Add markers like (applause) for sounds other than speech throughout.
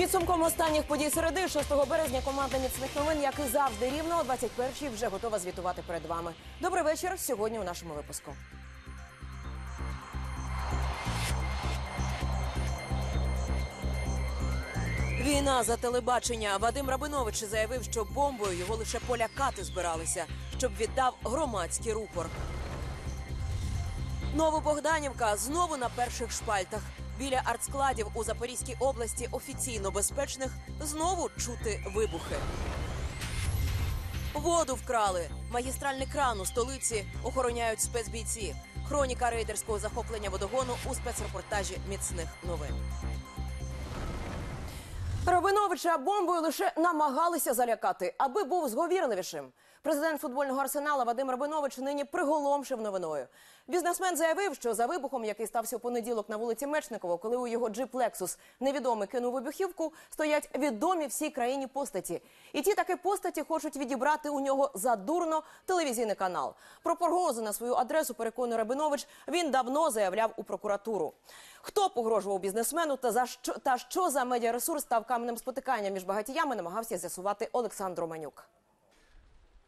Підсумком останніх подій середи 6 березня команда міцних новин, як і завжди, рівно о 21-й вже готова звітувати перед вами. Добрий вечір. Сьогодні у нашому випуску. Війна за телебачення. Вадим Рабинович заявив, що бомбою його лише полякати збиралися, щоб віддав громадський рупор. Новобогданівка знову на перших шпальтах. Біля артскладів у Запорізькій області офіційно безпечних знову чути вибухи. Воду вкрали. Магістральний кран у столиці охороняють спецбійці. Хроніка рейдерського захоплення водогону у спецрепортажі міцних новин. Рабиновича бомбою лише намагалися залякати, аби був зговірливішим. Президент футбольного арсенала Вадим Рабинович нині приголомшив новиною. Бізнесмен заявив, що за вибухом, який стався у понеділок на вулиці Мечникова, коли у його джип Лексус невідомий кинув вибухівку, стоять відомі всій країні постаті. І ті таки постаті хочуть відібрати у нього задурно телевізійний канал. Про погрози на свою адресу переконує Рабинович. Він давно заявляв у прокуратуру. Хто погрожував бізнесмену та за що та що за медіаресурс став каменем спотикання між багатіями, намагався з'ясувати Олександр Романюк.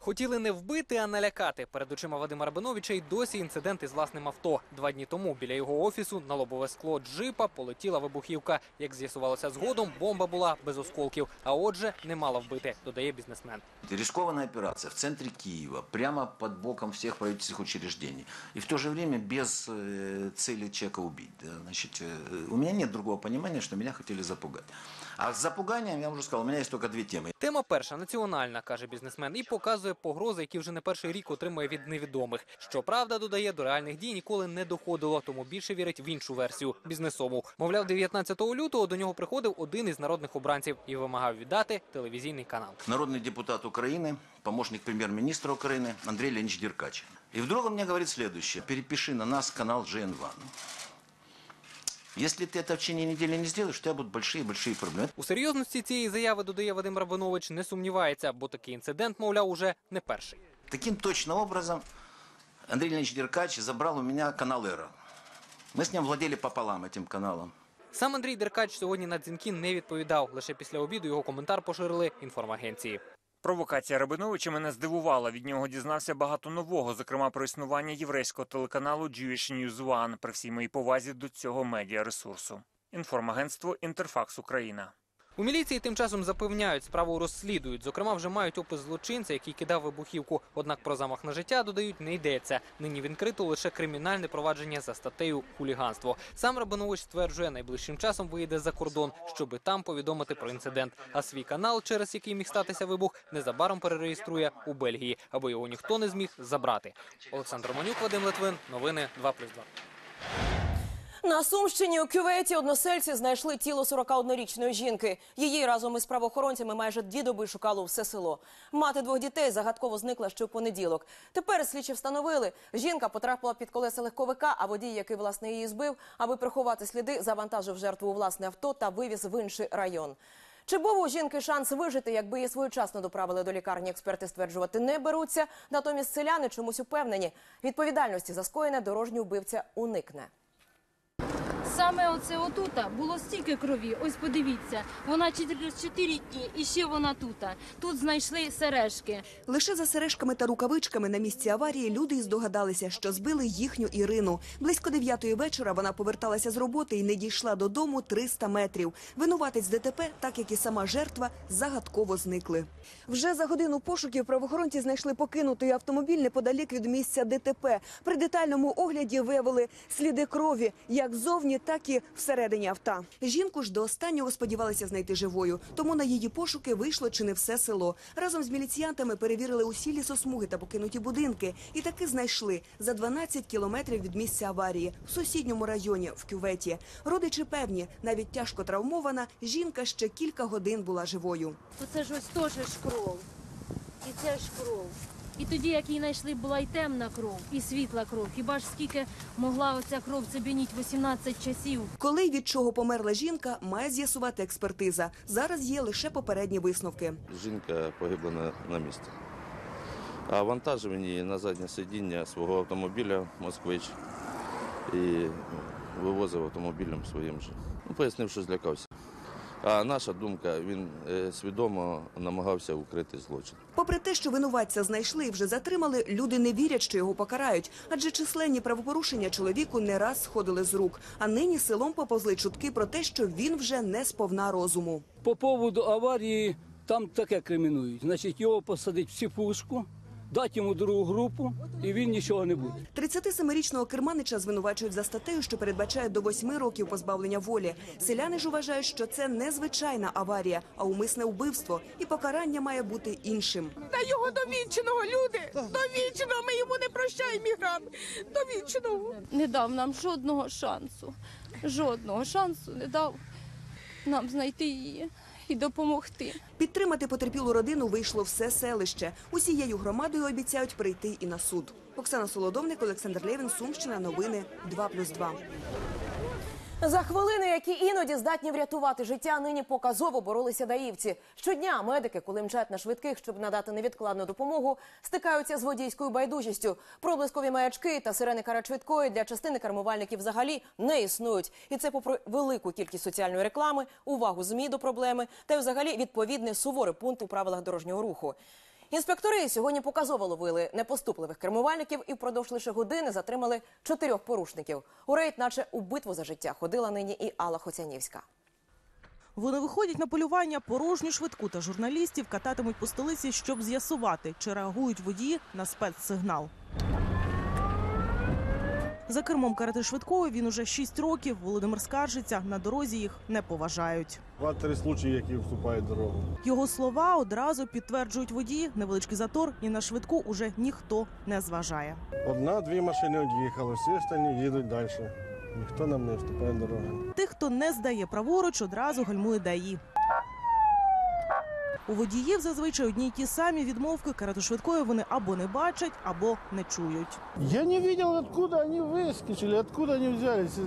Хотіли не вбити, а налякати. Перед очима Вадима Рабиновича й досі інцидент із власним авто. Два дні тому біля його офісу на лобове скло джипа полетіла вибухівка. Як з'ясувалося згодом, бомба була без осколків, а отже, не мала вбити, додає бізнесмен. Это рискованная операция в центре Киева, прямо под боком всех правительственных учреждений. И в то же время без э, цели человека убить. да. Значит, э, у меня нет другого понимания, что меня хотели запугать. А с запуганием, я уже сказал, у меня есть только две темы. Тема перша національна, каже бізнесмен, і показує погрози, які вже не перший рік отримує від невідомих. Щоправда, додає, до реальних дій ніколи не доходило, тому більше вірить в іншу версію бізнесову. Мовляв, 19 лютого до нього приходив один із народних обранців і вимагав віддати телевізійний канал. Народный депутат Украины, помощник премьер-министра Украины Андрей Леонидович Деркач. И вдруг он мне говорит следующее. Перепиши на нас канал GN1. Если ты это в течение недели не сделаешь, у тебя будут большие-большие проблемы. У серйозності цієї заяви додає Вадим Рабинович, не сумнівається, бо такий інцидент, мовляв, уже не перший. Таким точно образом Андрей Леонидович Деркач забрал у меня канал «Эра». Мы с ним владели пополам этим каналом. Сам Андрій Деркач сьогодні на дзвінки не відповідав. Лише після обіду його коментар поширили інформагенції. Провокація Рабиновича мене здивувала. Від нього дізнався багато нового, зокрема про існування єврейського телеканалу Jewish News One, при всій моїй повазі до цього медіаресурсу. Інформагентство Інтерфакс Україна. У міліції тим часом запевняють, справу розслідують. Зокрема, вже мають опис злочинця, який кидав вибухівку. Однак про замах на життя додають не йдеться. Нині відкрито лише кримінальне провадження за статтею хуліганство. Сам Рабинович стверджує, найближчим часом виїде за кордон, щоби там повідомити про інцидент. А свій канал, через який міг статися вибух, незабаром перереєструє у Бельгії, аби його ніхто не зміг забрати. Олександр Романюк, Вадим Литвин. Новини 2+,2. На Сумщині у кюветі односельці знайшли тіло 41-річної жінки. Її разом із правоохоронцями майже дві доби шукало все село. Мати двох дітей загадково зникла ще в понеділок. Тепер слідчі встановили, жінка потрапила під колеса легковика, а водій, який власне її збив, аби приховати сліди, завантажив жертву у власне авто та вивіз в інший район. Чи був у жінки шанс вижити, якби її своєчасно доправили до лікарні, експерти стверджувати не беруться. Натомість селяни чомусь упевнені, відповідальності за скоєне дорожній вбивця уникне. Саме оце отута було стільки крові. Ось подивіться, вона через 4 дні і ще вона тута. Тут знайшли сережки. Лише за сережками та рукавичками на місці аварії люди й здогадалися, що збили їхню Ірину. Близько дев'ятої вечора вона поверталася з роботи і не дійшла додому 300 метрів. Винуватець ДТП, так як і сама жертва, загадково зникли. Вже за годину пошуків правоохоронці знайшли покинутий автомобіль неподалік від місця ДТП. При детальному огляді виявили сліди крові як ззовні, так і всередині авто. Жінку ж до останнього сподівалися знайти живою, тому на її пошуки вийшло чи не все село. Разом з міліціянтами перевірили усі лісосмуги та покинуті будинки, і таки знайшли за 12 кілометрів від місця аварії в сусідньому районі в кюветі. Родичі певні, навіть тяжко травмована, жінка ще кілька годин була живою. Це ж ось теж ж кров. І це ж кров. І тоді, як її знайшли, була й темна кров, і світла кров. Хіба ж скільки могла оця кров цебеніть 18 часів? Коли й від чого померла жінка, має з'ясувати експертиза. Зараз є лише попередні висновки. Жінка погибла на, на місці. А вантажив її на заднє сидіння свого автомобіля Москвич і вивозив автомобілем своїм же. Ну, пояснив, що злякався. А наша думка, він е, свідомо намагався укрити злочин. Попри те, що винуватця знайшли і вже затримали, люди не вірять, що його покарають, адже численні правопорушення чоловіку не раз сходили з рук. А нині селом поповзли чутки про те, що він вже не сповна розуму. По поводу аварії там таке кримінують. Значить, його посадить в психушку, дати йому другу групу, і він нічого не буде. 37-річного керманича звинувачують за статтею, що передбачає до 8 років позбавлення волі. Селяни ж вважають, що це не звичайна аварія, а умисне вбивство, і покарання має бути іншим. Та його довіченого, люди! Довіченого! Ми йому не прощаємо, мігрант! Довіченого! Не дав нам жодного шансу. Жодного шансу не дав нам знайти її і допомогти. Підтримати потерпілу родину вийшло все селище. Усією громадою обіцяють прийти і на суд. Оксана Солодовник, Олександр Левін, Сумщина. Новини 2+,2. За хвилини, які іноді здатні врятувати життя, нині показово боролися даївці. Щодня медики, коли мчать на швидких, щоб надати невідкладну допомогу, стикаються з водійською байдужістю. Проблискові маячки та сирени карачвидкої для частини кермувальників взагалі не існують. І це попри велику кількість соціальної реклами, увагу змі до проблеми та й взагалі відповідний суворий пункт у правилах дорожнього руху. Інспектори сьогодні показово ловили непоступливих кермувальників і впродовж лише години затримали чотирьох порушників. У рейд, наче у битву за життя, ходила нині і Алла Хоцянівська. Вони виходять на полювання порожню швидку та журналістів кататимуть по столиці, щоб з'ясувати, чи реагують водії на спецсигнал. За кермом карети швидкої він уже 6 років. Володимир скаржиться, на дорозі їх не поважають. Два-три случаї, які вступають дорогу. Його слова одразу підтверджують водії. Невеличкий затор і на швидку уже ніхто не зважає. Одна-дві машини од'їхали, всі останні їдуть далі. Ніхто нам не вступає дорогу. Тих, хто не здає праворуч, одразу гальмує ДАІ. У водіїв зазвичай одні й ті самі відмовки карету швидкої вони або не бачать, або не чують. Я не бачив, откуда вони вискочили, откуда вони взялись.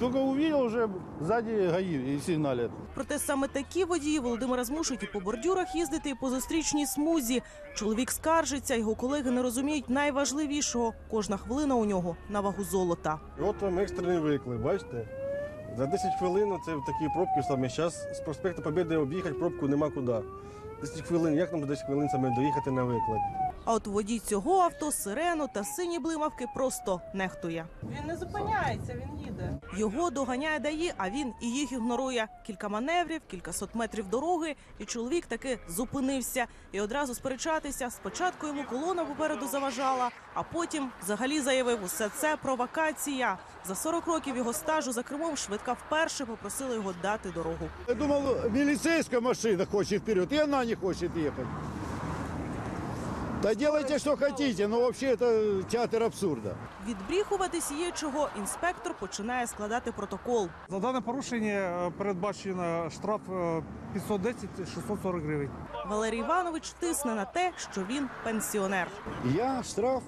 Тільки увидел вже ззаді гаї і сигналять. Проте саме такі водії Володимира змушують і по бордюрах їздити, і по зустрічній смузі. Чоловік скаржиться, його колеги не розуміють найважливішого. Кожна хвилина у нього на вагу золота. От вам екстрений виклик, бачите? За 10 хвилин це в такі пробки саме. Зараз з проспекту Побєди об'їхати пробку нема куди. 10 хвилин, як нам за 10 хвилин саме доїхати на виклик? А от водій цього авто, сирену та сині блимавки просто нехтує. Він не зупиняється, він їде. Його доганяє ДАІ, а він і їх ігнорує. Кілька маневрів, кількасот метрів дороги, і чоловік таки зупинився. І одразу сперечатися. Спочатку йому колона попереду заважала, а потім взагалі заявив, усе це провокація. За 40 років його стажу за кермом швидка вперше попросила його дати дорогу. Я думав, міліцейська машина хоче вперед, і вона не хоче їхати. Та делайте, що хочете, ну вообще це театр абсурда. Відбріхуватись є чого. Інспектор починає складати протокол. За дане порушення е, передбачено штраф е, 510-640 гривень. Валерій Іванович тисне на те, що він пенсіонер. Я штраф?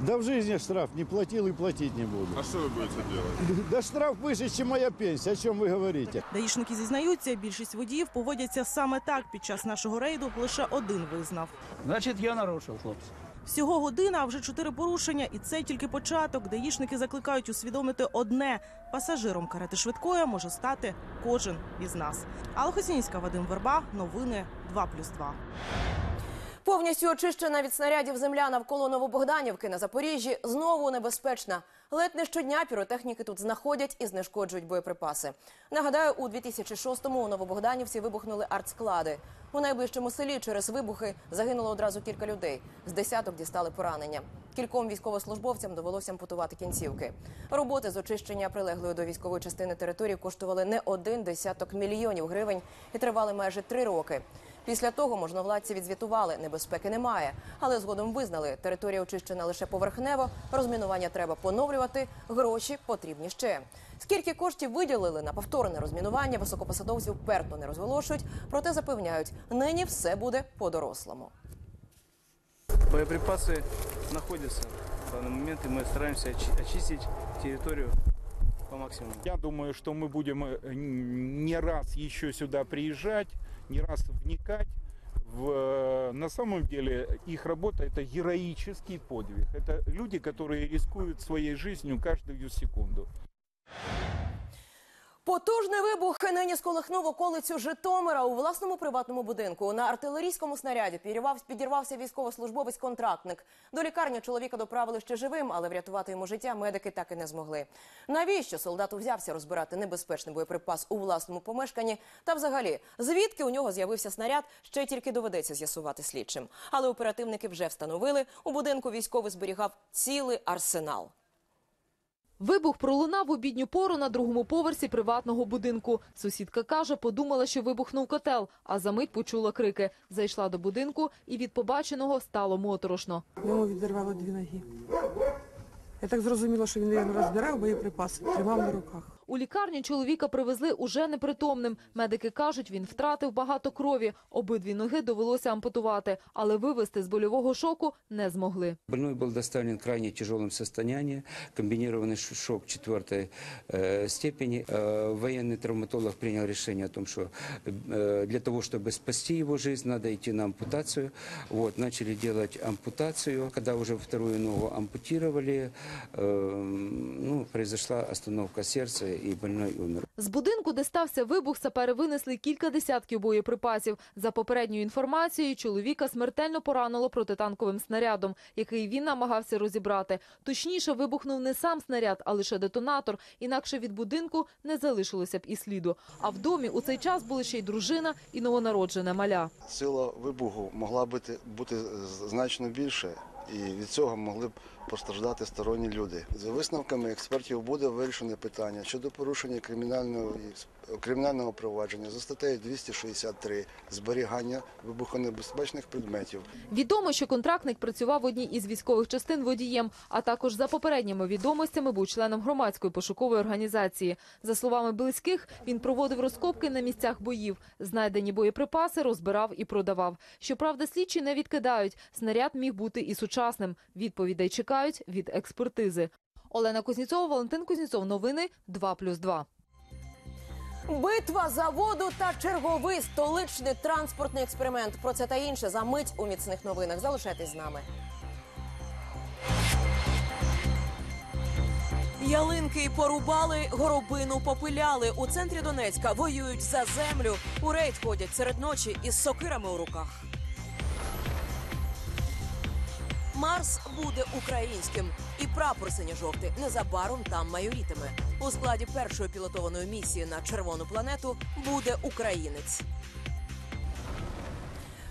Да в жизни штраф не платил и платить не буду. А что вы будете делать? (laughs) Да штраф выше, чем моя пенсия, о чем вы говорите? Даїшники зізнаються, більшість водіїв поводяться саме так. Під час нашого рейду лише один визнав. Значить, я нарушив, хлопці. Всього година, а вже чотири порушення, і це тільки початок. Даїшники закликають усвідомити одне: пасажиром карети швидкої може стати кожен із нас. Алла Хосінська, Вадим Верба, новини 2+,2. Повністю очищена від снарядів земля навколо Новобогданівки на Запоріжжі знову небезпечна. Ледь не щодня піротехніки тут знаходять і знешкоджують боєприпаси. Нагадаю, у 2006-му у Новобогданівці вибухнули артсклади. У найближчому селі через вибухи загинуло одразу кілька людей. З десяток дістали поранення. Кільком військовослужбовцям довелося ампутувати кінцівки. Роботи з очищення прилеглої до військової частини території коштували не один десяток мільйонів гривень і тривали майже три роки. Після того можновладці відзвітували, небезпеки немає, але згодом визнали, територія очищена лише поверхнево, розмінування треба поновлювати, гроші потрібні ще. Скільки коштів виділили на повторне розмінування, високопосадовці вперто не розголошують, проте запевняють, нині все буде по-дорослому. Боеприпасы находятся в данный момент, и мы стараемся очи- очистить территорию по максимуму. Я думаю, что мы будем э, не раз еще сюда приезжать, не раз вникать. В, э, на самом деле их работа это героический подвиг. Это люди, которые рискуют своей жизнью каждую секунду. Потужний вибух нині сколихнув околицю Житомира у власному приватному будинку. На артилерійському снаряді підірвався військовослужбовець-контрактник. До лікарні чоловіка доправили ще живим, але врятувати йому життя медики так і не змогли. Навіщо солдат взявся розбирати небезпечний боєприпас у власному помешканні? Та взагалі, звідки у нього з'явився снаряд, ще тільки доведеться з'ясувати слідчим. Але оперативники вже встановили, у будинку військовий зберігав цілий арсенал. Вибух пролунав в обідню пору на другому поверсі приватного будинку. Сусідка каже, подумала, що вибухнув котел, а за мить почула крики. Зайшла до будинку і від побаченого стало моторошно. Йому відірвало дві ноги. Я так зрозуміла, що він розбирав боєприпаси, тримав на руках. У лікарню чоловіка привезли уже непритомним. Медики кажуть, він втратив багато крові. Обидві ноги довелося ампутувати, але вивести з больового шоку не змогли. Больной был доставлен в крайне тяжелом состоянии, комбинированный ш- шок четвертой э, степени. Э, военный травматолог принял решение о том, что э, для того, чтобы спасти его жизнь, надо идти на ампутацию. Вот, начали делать ампутацию. Когда уже вторую ногу ампутировали, э, ну, произошла остановка сердца, и больной умер. З будинку, де стався вибух, сапери винесли кілька десятків боєприпасів. За попередньою інформацією, чоловіка смертельно поранило протитанковим снарядом, який він намагався розібрати. Точніше, вибухнув не сам снаряд, а лише детонатор. Інакше від будинку не залишилося б і сліду. А в домі у цей час були ще й дружина і новонароджене маля. Сила вибуху могла бути, бути значно більше, і від цього могли б постраждати сторонні люди. За висновками експертів буде вирішене питання щодо порушення кримінального кримінального провадження за статтею 263 зберігання вибухонебезпечних предметів. Відомо, що контрактник працював в одній із військових частин водієм, а також за попередніми відомостями був членом громадської пошукової організації. За словами близьких, він проводив розкопки на місцях боїв. Знайдені боєприпаси розбирав і продавав. Щоправда, слідчі не відкидають. Снаряд міг бути і сучасним. Відповідей чекають від експертизи. Олена Кузнєцова, Валентин Кузнєцов. Новини 2+,2. Битва за воду та черговий столичний транспортний експеримент. Про це та інше за мить у міцних новинах. Залишайтесь з нами. Ялинки порубали, горобину попиляли. У центрі Донецька воюють за землю. У рейд ходять серед ночі із сокирами у руках. Марс буде українським, і прапор синьо-жовтий незабаром там майорітиме. У складі першої пілотованої місії на червону планету буде українець.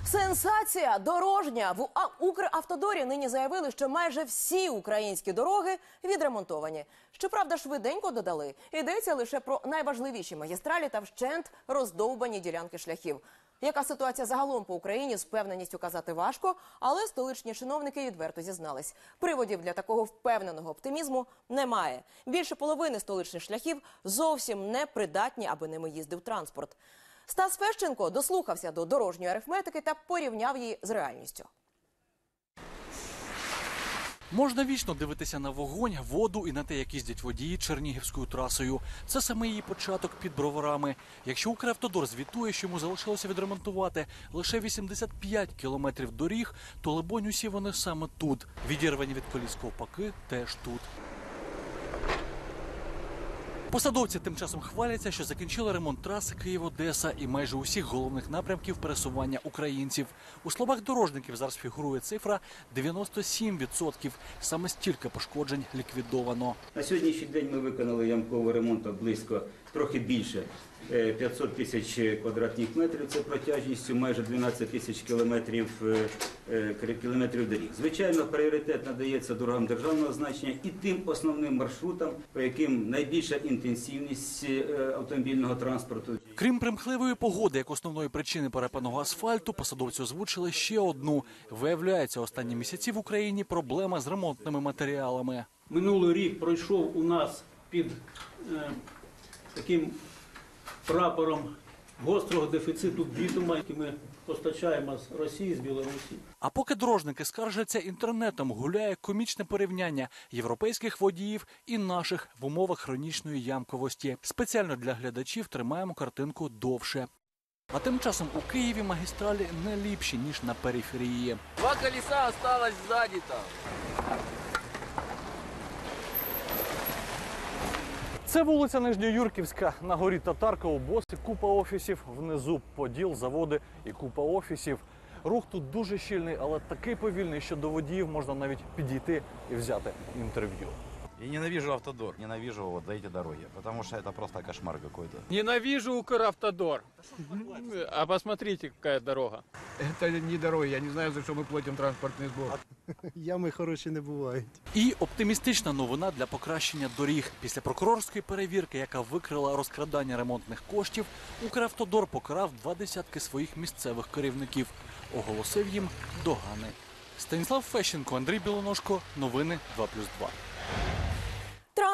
Сенсація дорожня в Укравтодорі нині заявили, що майже всі українські дороги відремонтовані. Щоправда, швиденько додали. Йдеться лише про найважливіші магістралі та вщент роздовбані ділянки шляхів. Яка ситуація загалом по Україні з впевненістю казати важко, але столичні чиновники відверто зізнались. Приводів для такого впевненого оптимізму немає. Більше половини столичних шляхів зовсім не придатні, аби ними їздив транспорт. Стас Фещенко дослухався до дорожньої арифметики та порівняв її з реальністю. Можна вічно дивитися на вогонь, воду і на те, як їздять водії Чернігівською трасою. Це саме її початок під броварами. Якщо Укравтодор звітує, що йому залишилося відремонтувати лише 85 кілометрів доріг, то либонь усі вони саме тут. Відірвані від коліс ковпаки теж тут. Посадовці тим часом хваляться, що закінчили ремонт траси Київ-Одеса і майже усіх головних напрямків пересування українців. У словах дорожників зараз фігурує цифра 97%. Саме стільки пошкоджень ліквідовано. На сьогоднішній день ми виконали ямковий ремонт близько трохи більше 500 тисяч квадратних метрів. Це протяжністю майже 12 тисяч кілометрів, е, е, кілометрів доріг. Звичайно, пріоритет надається дорогам державного значення і тим основним маршрутам, по яким найбільша інтенсивність е, автомобільного транспорту. Крім примхливої погоди, як основної причини перепаного асфальту, посадовці озвучили ще одну. Виявляється, останні місяці в Україні проблема з ремонтними матеріалами. Минулий рік пройшов у нас під е, таким прапором гострого дефіциту бітума, який ми постачаємо з Росії, з Білорусі. А поки дорожники скаржаться інтернетом, гуляє комічне порівняння європейських водіїв і наших в умовах хронічної ямковості. Спеціально для глядачів тримаємо картинку довше. А тим часом у Києві магістралі не ліпші ніж на периферії. Два колеса осталось сзади там. Це вулиця Нижньоюрківська. На горі Татарково боси, купа офісів, внизу поділ, заводи і купа офісів. Рух тут дуже щільний, але такий повільний, що до водіїв можна навіть підійти і взяти інтерв'ю. И ненавижу автодор, ненавижу вот эти дороги, потому что это просто кошмар какой-то. Ненавижу Укравтодор. А посмотрите, какая дорога. Это не дороги, я не знаю, за що ми платимо транспортний збор. Ями хороші не бувають. І оптимістична новина для покращення доріг. Після прокурорської перевірки, яка викрила розкрадання ремонтних коштів, Укравтодор покарав два десятки своїх місцевих керівників. Оголосив їм догани. Станіслав Фещенко, Андрій Білоножко. Новини 2+,2.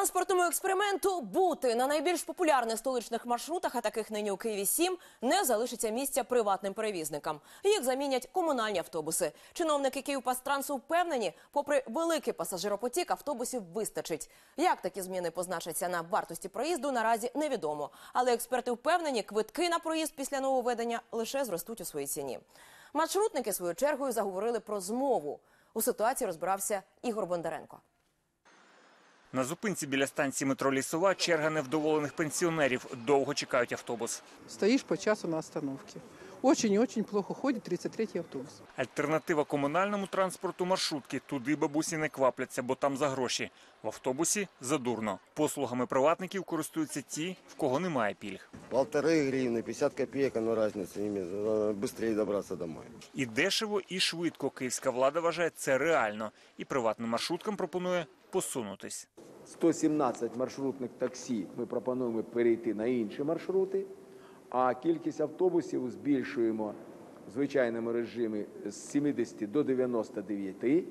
Транспортному експерименту бути на найбільш популярних столичних маршрутах, а таких нині у Києві 7, не залишиться місця приватним перевізникам. Їх замінять комунальні автобуси. Чиновники Київпастрансу впевнені, попри великий пасажиропотік, автобусів вистачить. Як такі зміни позначаться на вартості проїзду, наразі невідомо. Але експерти впевнені, квитки на проїзд після нововведення лише зростуть у своїй ціні. Маршрутники свою чергою заговорили про змову. У ситуації розбирався Ігор Бондаренко. На зупинці біля станції метро Лісова черга невдоволених пенсіонерів. Довго чекають автобус. Стоишь по часу на остановке. Очень и очень плохо ходит 33-й автобус. Альтернатива комунальному транспорту маршрутки. Туди бабусі не квапляться, бо там за гроші. В автобусі задурно. Послугами приватників користуються ті, в кого немає пільг. Полторы гривны, 50 копеек, оно разница, ими э, быстрее добраться домой. І дешево, і швидко київська влада вважає це реально. І приватним маршруткам пропонує посунутись. 117 маршрутних таксі ми пропонуємо перейти на інші маршрути, а кількість автобусів збільшуємо в звичайному режимі з 70 до 99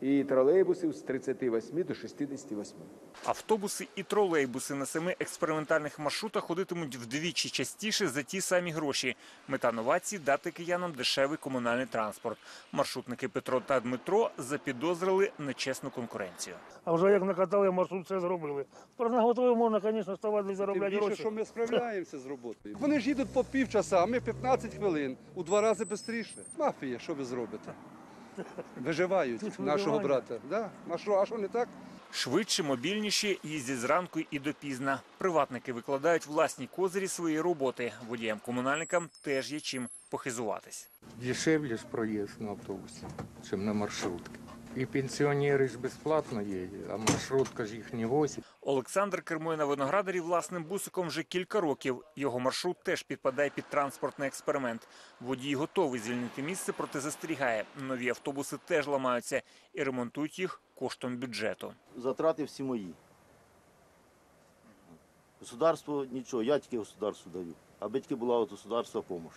і тролейбусів з 38 до 68. Автобуси і тролейбуси на семи експериментальних маршрутах ходитимуть вдвічі частіше за ті самі гроші. Мета новації – дати киянам дешевий комунальний транспорт. Маршрутники Петро та Дмитро запідозрили нечесну конкуренцію. А вже як накатали маршрут, це зробили. Тепер на готові можна, звісно, ставати і заробляти Тим більше, гроші. що ми справляємося з роботою. Вони ж їдуть по півчаса, а ми 15 хвилин, у два рази швидше. Мафія, що ви зробите? Виживають нашого брата. Да? А що, а що не так? Швидше, мобільніші, їздять зранку і допізна. Приватники викладають власні козирі своєї роботи. Водіям-комунальникам теж є чим похизуватись. Дешевле ж проїзд на автобусі, чим на маршрутке. И пенсионеры ж бесплатно ездят, а маршрутка ж их не возит. Олександр кермує на виноградарі власним бусиком вже кілька років. Його маршрут теж підпадає під транспортний експеримент. Водій готовий звільнити місце, проте застерігає. Нові автобуси теж ламаються і ремонтують їх коштом бюджету. Затрати всі мої. Государство нічого, я тільки государству даю. Аби тільки була от государства допомога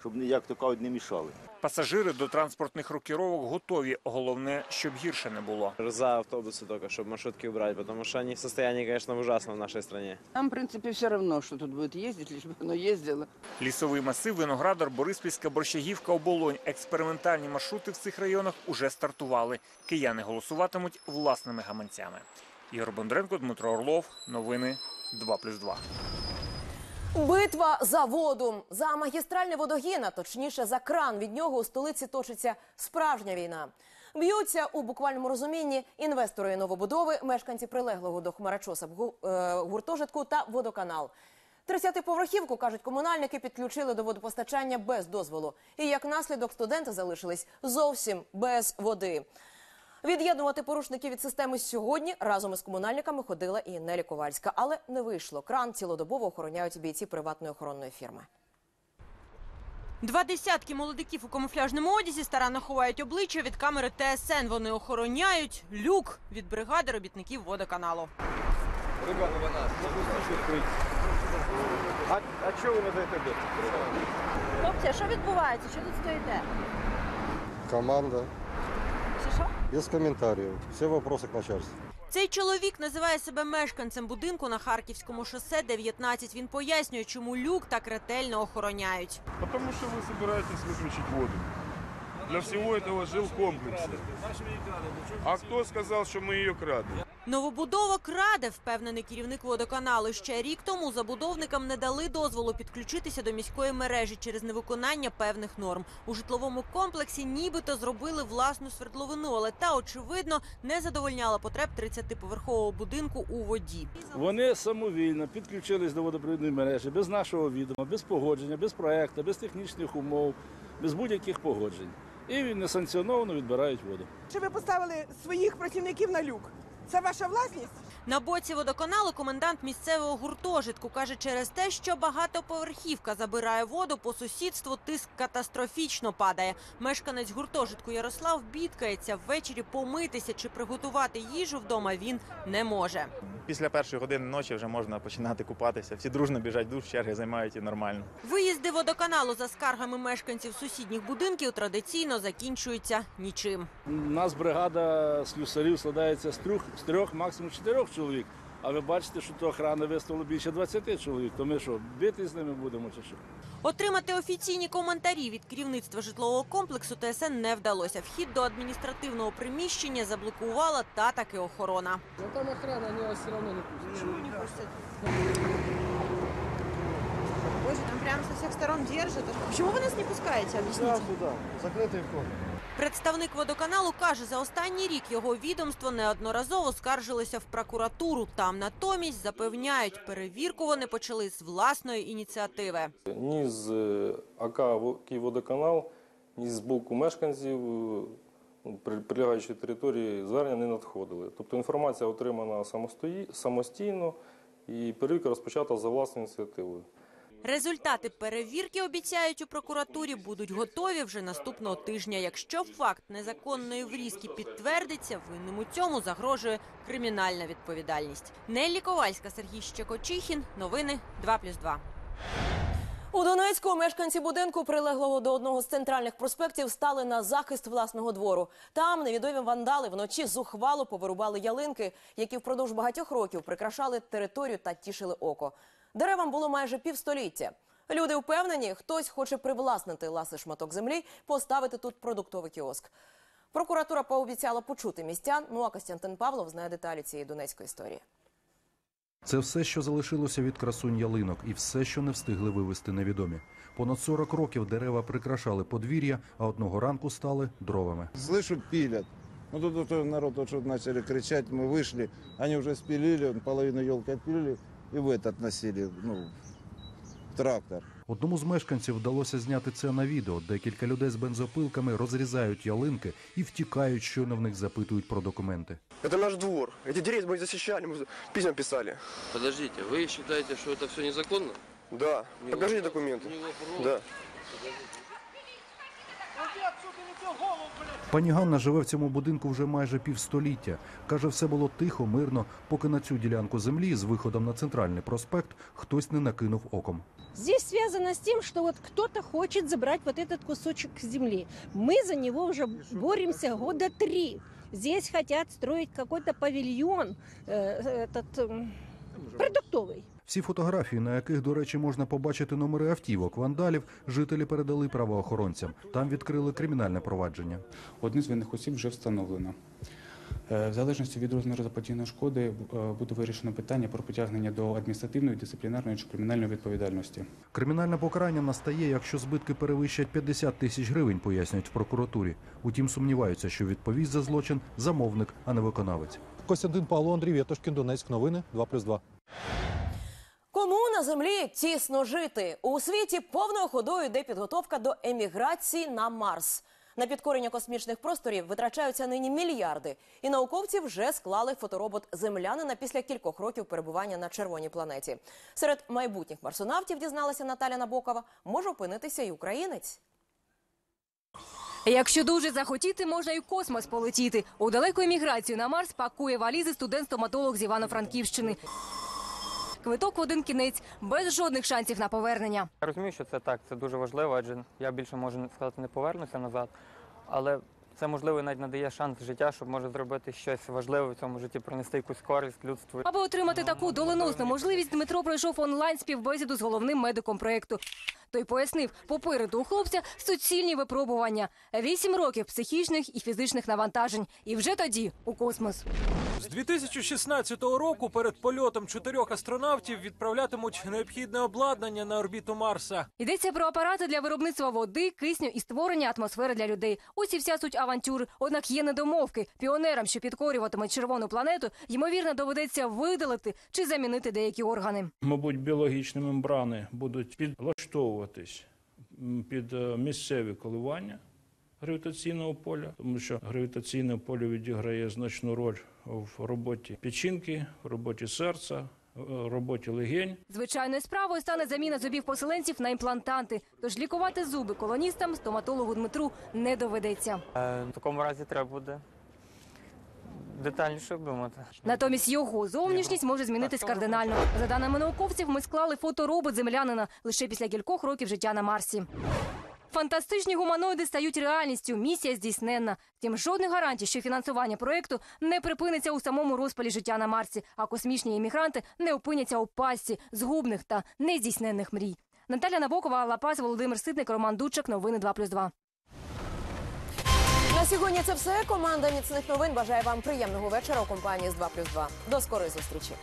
Щоб ні, як то кажуть, не мішали. Пасажири до транспортних рокіровок готові. Головне, щоб гірше не було. За автобусы только, чтобы маршрутки убрать, потому что они в состоянии, конечно, ужасном в нашей стране. Нам, в принципе, все равно, что тут будет ездить, лишь бы оно ездило. Лісовий масив, Виноградар, Бориспільська, Борщагівка, Оболонь. Експериментальні маршрути в цих районах уже стартували. Кияни голосуватимуть власними гаманцями. Ігор Бондренко, Дмитро Орлов. Новини 2+,2. Битва за воду за магістральний водогін, а точніше за кран. Від нього у столиці точиться справжня війна. Б'ються у буквальному розумінні інвестори новобудови, мешканці прилеглого до гу- е, гуртожитку та водоканал. 30-поверхівку, кажуть, комунальники підключили до водопостачання без дозволу. І як наслідок студенти залишились зовсім без води. Від'єднувати порушників від системи сьогодні разом із комунальниками ходила і Нелі Ковальська, але не вийшло. Кран цілодобово охороняють бійці приватної охоронної фірми. Два десятки молодиків у камуфляжному одязі старанно ховають обличчя від камери ТСН. Вони охороняють люк від бригади робітників водоканалу. Ребята, ви нас. А, а чого ви не даєте доступ? Хлопці, а що відбувається? Що тут стоїте? Команда. Що що? Без комментариев. Все вопросы к начальству. Цей чоловік називає себе мешканцем будинку на Харківському шосе 19. Він пояснює, чому люк так ретельно охороняють. Потому что вы собираетесь выключить воду. для всего этого жилкомплекса. А кто сказал, что мы ее крадем? Новобудова краде, впевнений керівник водоканалу. Ще рік тому забудовникам не дали дозволу підключитися до міської мережі через невиконання певних норм. У житловому комплексі нібито зробили власну свердловину, але та, очевидно, не задовольняла потреб 30-поверхового будинку у воді. Вони самовільно підключились до водопровідної мережі без нашого відома, без погодження, без проекту, без технічних умов, без будь-яких погоджень. І несанкціоновано відбирають воду. Чи ви поставили своїх працівників на люк? Це ваша власність? На боці водоканалу комендант місцевого гуртожитку каже, через те, що багатоповерхівка забирає воду по сусідству, тиск катастрофічно падає. Мешканець гуртожитку Ярослав бідкається ввечері помитися чи приготувати їжу вдома він не може. Після першої години ночі вже можна починати купатися. Всі дружно біжать в душ, черги займають і нормально. Виїзди водоканалу за скаргами мешканців сусідніх будинків традиційно закінчуються нічим. У нас бригада слюсарів складається з трьох, з трьох, максимум чотирьох чоловік. А ви бачите, що то охрани виставило більше 20 чоловік. То ми що, бити з ними будемо чи що? Отримати офіційні коментарі від керівництва житлового комплексу ТСН не вдалося. Вхід до адміністративного приміщення заблокувала та таки охорона. Ну там охрана, они вас все равно не пустят. Боже, там прямо со всех сторон держат. Чому ви нас не пускаєте? Об'ясніть. сюди, закритий вход. Представник водоканалу каже, за останній рік його відомство неодноразово скаржилося в прокуратуру. Там натомість запевняють, перевірку вони почали з власної ініціативи. Ні з е, АК «Київводоканал», ні з боку мешканців е, ну, при- прилегаючої території звернення не надходили. Тобто інформація отримана самостої- самостійно і перевірка розпочата за власною ініціативою. Результати перевірки обіцяють у прокуратурі будуть готові вже наступного тижня. Якщо факт незаконної врізки підтвердиться, винним у цьому загрожує кримінальна відповідальність. Неллі Ковальська, Сергій Щекочихін. Новини 2+,2. У Донецьку мешканці будинку, прилеглого до одного з центральних проспектів, стали на захист власного двору. Там невідомі вандали вночі зухвало повирубали ялинки, які впродовж багатьох років прикрашали територію та тішили око. Деревам було майже півстоліття. Люди впевнені, хтось хоче привласнити ласий шматок землі, поставити тут продуктовий кіоск. Прокуратура пообіцяла почути містян. Ну а Костянтин Павлов знає деталі цієї донецької історії. Це все, що залишилося від красунь ялинок, і все, що не встигли вивезти невідомі. Понад 40 років дерева прикрашали подвір'я, а одного ранку стали дровами. Слышу, пилят. Ну тут, тут народ вот что начали кричать, мы вышли, они уже спилили, половину елки отпилили и в этот носили, ну, в трактор. Одному з мешканців вдалося зняти це на відео. Декілька людей з бензопилками розрізають ялинки і втікають, щойно в них запитують про документи. Это наш двор. Эти деревья мы защищали, мы письма писали. Подождите, вы считаете, что это все незаконно? Да. Покажите документы. Да. Пані Ганна живе в цьому будинку вже майже півстоліття. Каже, все було тихо, мирно, поки на цю ділянку землі з виходом на центральний проспект хтось не накинув оком. Здесь связано с тем, что вот кто-то хочет забрать вот этот кусочек земли. Мы за него уже боремся года три. Здесь хотят строить какой-то павильон э, этот м, продуктовый. Всі фотографії, на яких, до речі, можна побачити номери автівок вандалів, жителі передали правоохоронцям. Там відкрили кримінальне провадження. Одне з винних осіб вже встановлено. Е, В залежності від розміру заподіяної шкоди е, буде вирішено питання про притягнення до адміністративної, дисциплінарної чи кримінальної відповідальності. Кримінальне покарання настає, якщо збитки перевищать 50 тисяч гривень, пояснюють в прокуратурі. Утім, сумніваються, що відповість за злочин замовник, а не виконавець. Костянтин Павло Андрій Ятошкін, Донецьк. Новини 2+,2. На землі тісно жити у світі повною ходою йде підготовка до еміграції на Марс. На підкорення космічних просторів витрачаються нині мільярди, і науковці вже склали фоторобот землянина після кількох років перебування на червоній планеті. Серед майбутніх марсонавтів дізналася Наталя Набокова. Може опинитися й українець. Якщо дуже захотіти, можна і в космос полетіти. У далеку еміграцію на Марс пакує валізи студент-стоматолог з Івано-Франківщини. Квиток в один кінець, без жодних шансів на повернення. Я розумію, що це так, це дуже важливо, адже я більше можу сказати, не повернуся назад. Але це можливо навіть надає шанс життя, щоб може зробити щось важливе в цьому житті, принести якусь користь людству. Аби отримати таку доленосну можливість, Дмитро пройшов онлайн співбесіду з головним медиком проекту. Той пояснив, попереду у хлопця суцільні випробування, вісім років психічних і фізичних навантажень, і вже тоді у космос. З 2016 року перед польотом чотирьох астронавтів відправлятимуть необхідне обладнання на орбіту Марса. Йдеться про апарати для виробництва води, кисню і створення атмосфери для людей. Ось і вся суть авантюри. Однак є недомовки. Піонерам, що підкорюватимуть червону планету, ймовірно, доведеться видалити чи замінити деякі органи. Мабуть, біологічні мембрани будуть підлаштовуватись під е, місцеві коливання гравітаційного поля, тому що гравітаційне поле відіграє значну роль в роботі печінки, в роботі серця, роботі легень. Звичайною справою стане заміна зубів поселенців на імплантанти. Тож лікувати зуби колоністам стоматологу Дмитру не доведеться. Е, В такому разі треба буде детальніше обдумати. Натомість його зовнішність може змінитись кардинально. За даними науковців, ми склали фоторобот землянина лише після кількох років життя на Марсі. Фантастичні гуманоїди стають реальністю. Місія здійсненна. Втім, жодних гарантій, що фінансування проекту не припиниться у самому розпалі життя на Марсі, а космічні іммігранти не опиняться у пастці згубних та нездійсненних мрій. Наталя Набокова, Алла Пас, Володимир Ситник, Роман Дудчик. Новини 2+,2. На сьогодні це все. Команда міцних новин бажає вам приємного вечора у компанії з 2+,2. До скорої зустрічі.